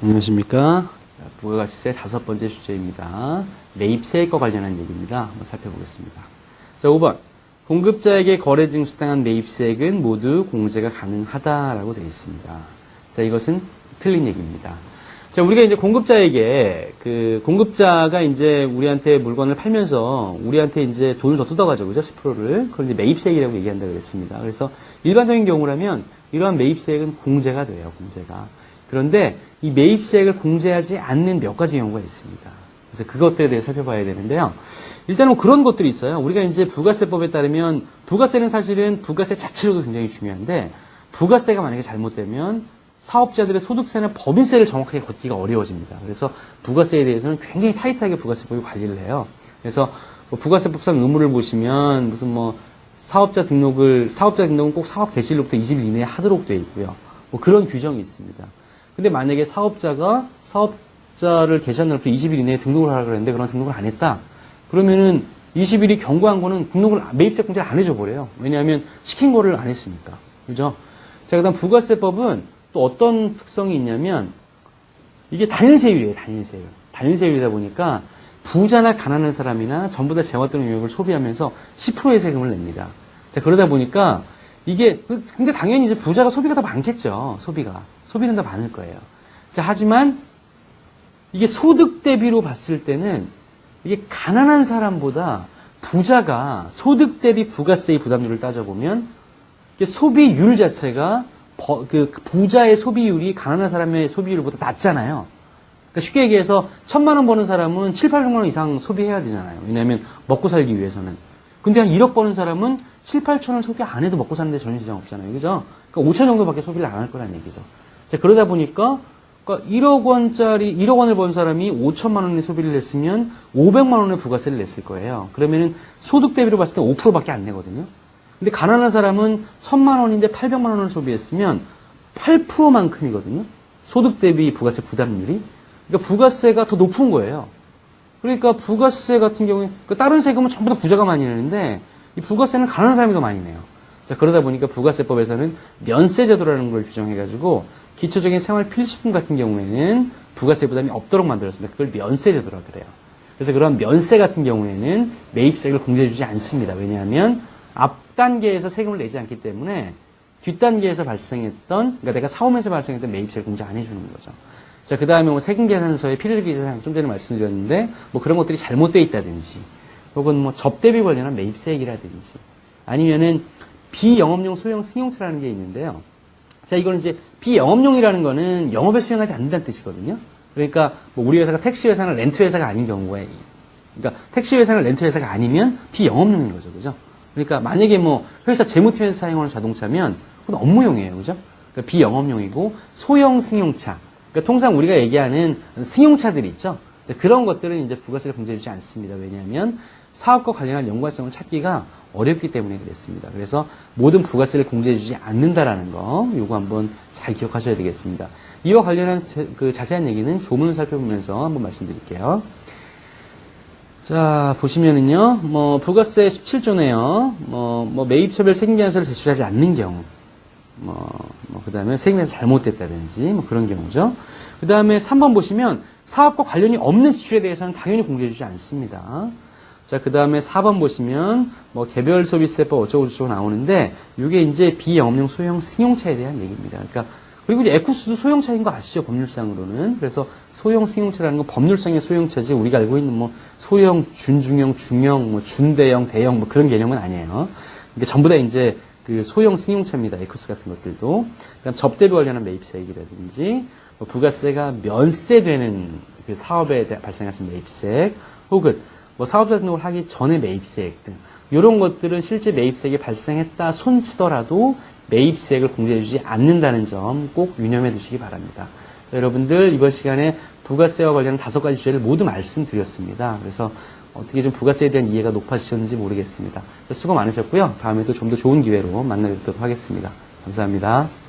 안녕하십니까. 자, 부가가치세 다섯 번째 주제입니다. 매입세액과 관련한 얘기입니다. 한번 살펴보겠습니다. 자, 5번. 공급자에게 거래증 수당한 매입세액은 모두 공제가 가능하다라고 되어 있습니다. 자, 이것은 틀린 얘기입니다. 자, 우리가 이제 공급자에게 그 공급자가 이제 우리한테 물건을 팔면서 우리한테 이제 돈을 더 뜯어가죠. 그죠? 10%를. 그걸 이제 매입세액이라고 얘기한다 그랬습니다. 그래서 일반적인 경우라면 이러한 매입세액은 공제가 돼요. 공제가. 그런데 이 매입세액을 공제하지 않는 몇 가지 경우가 있습니다. 그래서 그것들에 대해 살펴봐야 되는데요. 일단은 뭐 그런 것들이 있어요. 우리가 이제 부가세법에 따르면 부가세는 사실은 부가세 자체로도 굉장히 중요한데 부가세가 만약에 잘못되면 사업자들의 소득세나 법인세를 정확하게 걷기가 어려워집니다. 그래서 부가세에 대해서는 굉장히 타이트하게 부가세법이 관리를 해요. 그래서 뭐 부가세법상 의무를 보시면 무슨 뭐 사업자 등록을 사업자 등록은 꼭 사업 개시일로부터 20일 이내에 하도록 되어 있고요. 뭐 그런 규정이 있습니다. 근데 만약에 사업자가 사업자를 날부터 20일 이내에 등록을 하라 그랬는데 그런 등록을 안 했다. 그러면은 20일이 경과한 거는 등록을 매입세 공제를 안 해줘 버려요. 왜냐하면 시킨 거를 안 했으니까. 그죠? 자, 그다음 부가세법은 또 어떤 특성이 있냐면 이게 단일세율이에요, 단일세율. 단일세율이다 보니까 부자나 가난한 사람이나 전부 다 재화 또는 유역을 소비하면서 10%의 세금을 냅니다. 자, 그러다 보니까 이게, 그- 근데 당연히 이제 부자가 소비가 더 많겠죠, 소비가. 소비는 더 많을 거예요. 자, 하지만 이게 소득 대비로 봤을 때는 이게 가난한 사람보다 부자가 소득 대비 부가세의 부담률을 따져보면 소비율 자체가 버- 그 부자의 소비율이 가난한 사람의 소비율보다 낮잖아요. 그러니까 쉽게 얘기해서 천만 원 버는 사람은 7, 800만 원 이상 소비해야 되잖아요. 왜냐하면 먹고 살기 위해서는. 근데 한 1억 버는 사람은 7, 8천 원 소비 안 해도 먹고 사는데 전혀 없잖아요. 그죠? 그러니까 5천 정도밖에 소비를 안 할 거란 얘기죠. 자, 그러다 보니까 그러니까 1억 원짜리 1억 원을 번 사람이 5천만 원의 소비를 했으면 500만 원의 부가세를 냈을 거예요. 그러면은 소득 대비로 봤을 때 5%밖에 안 내거든요. 근데 가난한 사람은 1000만 원인데 800만 원을 소비했으면 8%만큼이거든요. 소득 대비 부가세 부담률이. 그러니까 부가세가 더 높은 거예요. 그러니까 부가세 같은 경우에 그 다른 세금은 전부 다 부자가 많이 내는데 이 부가세는 가난한 사람이 더 많이 내요. 자 그러다 보니까 부가세법에서는 면세 제도라는 걸 규정해가지고 기초적인 생활 필수품 같은 경우에는 부가세 부담이 없도록 만들었습니다. 그걸 면세 제도라 그래요. 그래서 그런 면세 같은 경우에는 매입세액을 공제해주지 않습니다. 왜냐하면 앞 단계에서 세금을 내지 않기 때문에 뒷 단계에서 발생했던 그러니까 내가 사오면서 발생했던 매입세를 공제 안 해주는 거죠. 자, 그 다음에 뭐 세금 계산서에 피리를 계산 좀 전에 말씀드렸는데 뭐 그런 것들이 잘못되어 있다든지 혹은 뭐 접대비 관련한 매입세액이라든지 아니면은 비영업용 소형 승용차라는 게 있는데요. 자, 이거는 이제 비영업용이라는 거는 영업에 수행하지 않는다는 뜻이거든요. 그러니까 뭐 우리 회사가 택시 회사나 렌트 회사가 아닌 경우에 그러니까 택시 회사나 렌트 회사가 아니면 비영업용인 거죠. 그죠? 그러니까 만약에 뭐 회사 재무팀에서 사용하는 자동차면 그건 업무용이에요. 그죠? 그러니까 비영업용이고 소형 승용차. 그러니까 통상 우리가 얘기하는 승용차들 있죠. 그런 것들은 이제 부가세를 공제해주지 않습니다. 왜냐하면 사업과 관련한 연관성을 찾기가 어렵기 때문에 그랬습니다. 그래서 모든 부가세를 공제해주지 않는다라는 거, 요거 한번 잘 기억하셔야 되겠습니다. 이와 관련한 세- 그 자세한 얘기는 조문을 살펴보면서 한번 말씀드릴게요. 자, 보시면은요, 뭐, 부가세 17조네요. 뭐, 뭐, 매입처별 세금계산서를 제출하지 않는 경우. 뭐, 뭐, 그 다음에 세금에서 잘못됐다든지, 뭐 그런 경우죠. 그 다음에 3번 보시면 사업과 관련이 없는 지출에 대해서는 당연히 공개해주지 않습니다. 자, 그 다음에 4번 보시면 뭐 개별 소비세법 어쩌고저쩌고 나오는데 이게 이제 비영업용 소형 승용차에 대한 얘기입니다. 그러니까 그리고 이제 에쿠스도 소형차인 거 아시죠? 법률상으로는. 그래서 소형 승용차라는 건 법률상의 소형차지 우리가 알고 있는 뭐 소형, 준중형, 중형, 뭐 준대형, 대형 뭐 그런 개념은 아니에요. 이게 전부 다 이제 그 소형 승용차입니다. 에쿠스 같은 것들도. 그다음 접대비 관련한 매입세액이라든지 뭐 부가세가 면세되는 그 사업에 대해 발생하는 매입세액 혹은 뭐 사업자 등록을 하기 전에 매입세액 등 이런 것들은 실제 매입세액이 발생했다 손치더라도 매입세액을 공제해주지 않는다는 점 꼭 유념해 두시기 바랍니다. 자, 여러분들 이번 시간에 부가세와 관련한 다섯 가지 주제를 모두 말씀드렸습니다. 그래서 어떻게 좀 부가세에 대한 이해가 높아지셨는지 모르겠습니다. 수고 많으셨고요. 다음에도 좀 더 좋은 기회로 만나뵙도록 하겠습니다. 감사합니다.